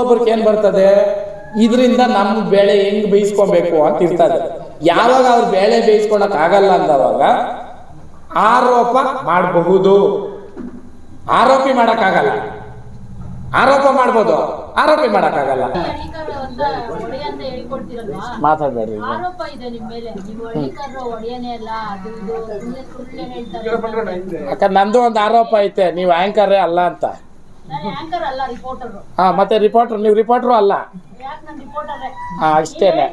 ಒಬ್ಬರಿಗೆ ಏನ್ ಬರ್ತದೆ? ಇದರಿಂದ ನಮ್ಮ ಬೆಳೆ ಹೆಂಗ್ ಬೇಯಿಸ್ಕೊಬೇಕು ಅಂತ ಇರ್ತದೆ ಯಾವಾಗ ಅವ್ರ ಬೆಳೆ ಬೇಯಿಸ್ಕೊಳಕ್ ಆಗಲ್ಲ ಅಂದವಾಗ ಆರೋಪ ಮಾಡಬಹುದು. ಆರೋಪಿ ಮಾಡಕ್ಕಾಗಲ್ಲ ಆರೋಪ ಮಾಡ್ಬೋದು. ಆರೋಪಿ ಮಾಡಕ್ಕಾಗಲ್ಲ ಆಗಲ್ಲ. ಅಂತ ಯಾಕಂದ್ರೆ ಅಂತ ಹೇಳ್ಕೊಳ್ತೀರಲ್ವಾ ಮಾತಾಡ್ಬೇಡ್ರಿ ಆರೋಪ ಇದೆ ನಿಮ್ ಮೇಲೆ. ನೀವು ಹಳ್ಳಿಕಾರ ಒಡೆಯನೇ ಅಲ್ಲ. ಅದು ಇದು ಸುಳ್ಳೆ ಸುಳ್ಳೆ ಹೇಳ್ತಾರೆ ಅಕ್ಕ ನಂದು ಒಂದು ಆರೋಪ ಐತೆ. ನೀವು ಆಂಕರೇ ಅಲ್ಲ ಅಂತ. ಅಲ್ಲ ಹಾ ಮತ್ತೆ ರಿಪೋರ್ಟರ್ ನೀವು ರಿಪೋರ್ಟ್ರು ಅಲ್ಲ. ಹಾ ಅಷ್ಟೇನೆ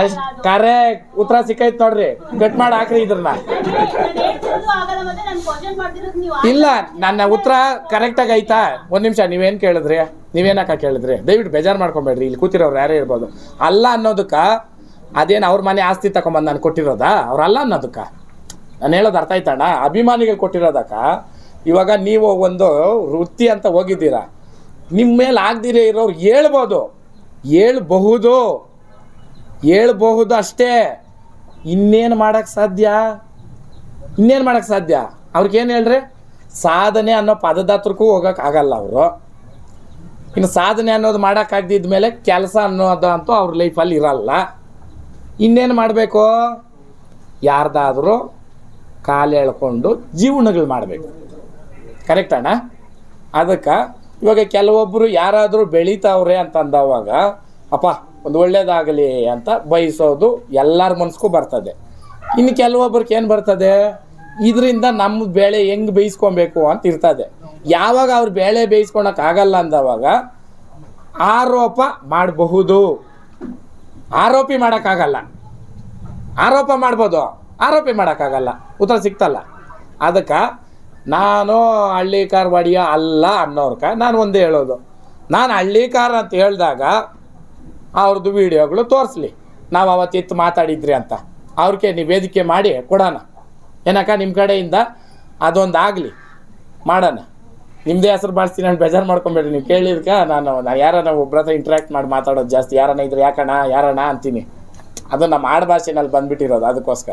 ಅಷ್ಟ್ ಕರೆ ಉತ್ತರ ಸಿಕ್ಕೈತ್ ನೋಡ್ರಿ. ಕಟ್ ಮಾಡಿ ಹಾಕ್ರಿ ಇದ್ರನ್ನ. ಇಲ್ಲ ನನ್ನ ಉತ್ತರ ಕರೆಕ್ಟಾಗಿ ಐತಾ ಒಂದ್ ನಿಮಿಷ ನೀವೇನ್ ಕೇಳಿದ್ರಿ? ನೀವೇನಕ್ಕ ಕೇಳಿದ್ರಿ? ದಯವಿಟ್ಟು ಬೇಜಾರು ಮಾಡ್ಕೊಬೇಡ್ರಿ. ಇಲ್ಲಿ ಕೂತಿರೋರು ಯಾರೇ ಇರ್ಬೋದು. ಅಲ್ಲ ಅನ್ನೋದಕ್ಕ ಅದೇನು ಅವ್ರ ಮನೆ ಆಸ್ತಿ ತಗೊಂಬಂದು ನಾನು ಕೊಟ್ಟಿರೋದಾ? ಅವ್ರಲ್ಲ ಅನ್ನೋದಕ್ಕ. ನಾನು ಹೇಳೋದು ಅರ್ಥ ಆಯ್ತಣ್ಣ ಅಭಿಮಾನಿಗಳು ಕೊಟ್ಟಿರೋದಕ್ಕ ಇವಾಗ ನೀವು ಒಂದು ವೃತ್ತಿ ಅಂತ ಹೋಗಿದ್ದೀರಾ, ನಿಮ್ಮ ಮೇಲೆ ಆಗ್ದಿರೇ ಇರೋರು ಹೇಳ್ಬೋದು. ಹೇಳ್ಬಹುದು. ಹೇಳ್ಬಹುದು ಅಷ್ಟೇ. ಇನ್ನೇನು ಮಾಡೋಕ್ಕೆ ಸಾಧ್ಯ? ಇನ್ನೇನು ಮಾಡೋಕ್ಕೆ ಸಾಧ್ಯ? ಅವ್ರಿಗೇನು ಹೇಳ್ರಿ? ಸಾಧನೆ ಅನ್ನೋ ಪದದಾತ್ರಕ್ಕೂ ಹೋಗೋಕ್ಕಾಗಲ್ಲ ಅವರು. ಇನ್ನು ಸಾಧನೆ ಅನ್ನೋದು ಮಾಡೋಕ್ಕಾಗ್ದಿದ್ದ ಮೇಲೆ ಕೆಲಸ ಅನ್ನೋದು ಅಂತೂ ಅವ್ರ ಲೈಫಲ್ಲಿ ಇರಲ್ಲ. ಇನ್ನೇನು ಮಾಡಬೇಕು? ಯಾರ್ದಾದರೂ ಕಾಲು ಎಳ್ಕೊಂಡು ಜೀವನಗಳು ಮಾಡಬೇಕು. ಕರೆಕ್ಟ್ ಅಣ್ಣ? ಅದಕ್ಕೆ ಇವಾಗ ಕೆಲವೊಬ್ಬರು ಯಾರಾದರೂ ಬೆಳೀತಾವ್ರೆ ಅಂತ ಅಂದವಾಗ, ಅಪ್ಪ, ಒಂದು ಒಳ್ಳೇದಾಗಲಿ ಅಂತ ಬಯಸೋದು ಎಲ್ಲರ ಮನಸ್ಗೂ ಬರ್ತದೆ. ಇನ್ನು ಕೆಲವೊಬ್ಬರಿಗೆ ಏನು ಬರ್ತದೆ? ಇದರಿಂದ ನಮ್ಮ ಬೆಳೆ ಹೆಂಗೆ ಬೇಯಿಸ್ಕೊಬೇಕು ಅಂತ ಇರ್ತದೆ. ಯಾವಾಗ ಅವ್ರ ಬೇಳೆ ಬೇಯಿಸ್ಕೊಳಕ್ಕಾಗಲ್ಲ ಅಂದವಾಗ ಆರೋಪ ಮಾಡಬಹುದು. ಆರೋಪಿ ಮಾಡೋಕ್ಕಾಗಲ್ಲ ಆರೋಪ ಮಾಡ್ಬೋದು. ಆರೋಪಿ ಮಾಡೋಕ್ಕಾಗಲ್ಲ ಉತ್ತರ ಸಿಗ್ತಲ್ಲ ಅದಕ್ಕೆ ನಾನು ಹಳ್ಳಿಕಾರ್ ಒಡೆಯ ಅಲ್ಲ ಅನ್ನೋರ್ಕ ನಾನು ಒಂದೇ ಹೇಳೋದು. ನಾನು ಹಳ್ಳಿಕಾರ್ ಅಂತ ಹೇಳಿದಾಗ ಅವ್ರದ್ದು ವೀಡಿಯೋಗಳು ತೋರಿಸ್ಲಿ. ನಾವು ಅವತ್ತಿತ್ತು ಮಾತಾಡಿದ್ರಿ ಅಂತ. ಅವ್ರಿಗೆ ನೀವು ವೇದಿಕೆ ಮಾಡಿ ಕೊಡೋಣ. ಏನಕ್ಕ ನಿಮ್ಮ ಕಡೆಯಿಂದ ಅದೊಂದು ಆಗಲಿ. ಮಾಡೋಣ. ನಿಮ್ಮದೇ ಹೆಸರು ಬಳಸ್ತೀನಿ ನಾನು ಬೇಜಾರು ಮಾಡ್ಕೊಬೇಡಿ ನೀವು ಕೇಳಿದ್ಕ ನಾನು ನಾನು ಯಾರನ್ನ ಒಬ್ರ ಹತ್ರ ಇಂಟ್ರ್ಯಾಕ್ಟ್ ಮಾಡಿ ಮಾತಾಡೋದು ಜಾಸ್ತಿ. ಯಾರನ್ನ ಇದ್ರೆ ಯಾಕಣ್ಣ, ಯಾರಣ್ಣ ಅಂತೀನಿ. ಅದು ನಮ್ಮ ಆಡ್ಭಾಷೆನಲ್ಲಿ ಬಂದ್ಬಿಟ್ಟಿರೋದು. ಅದಕ್ಕೋಸ್ಕರ.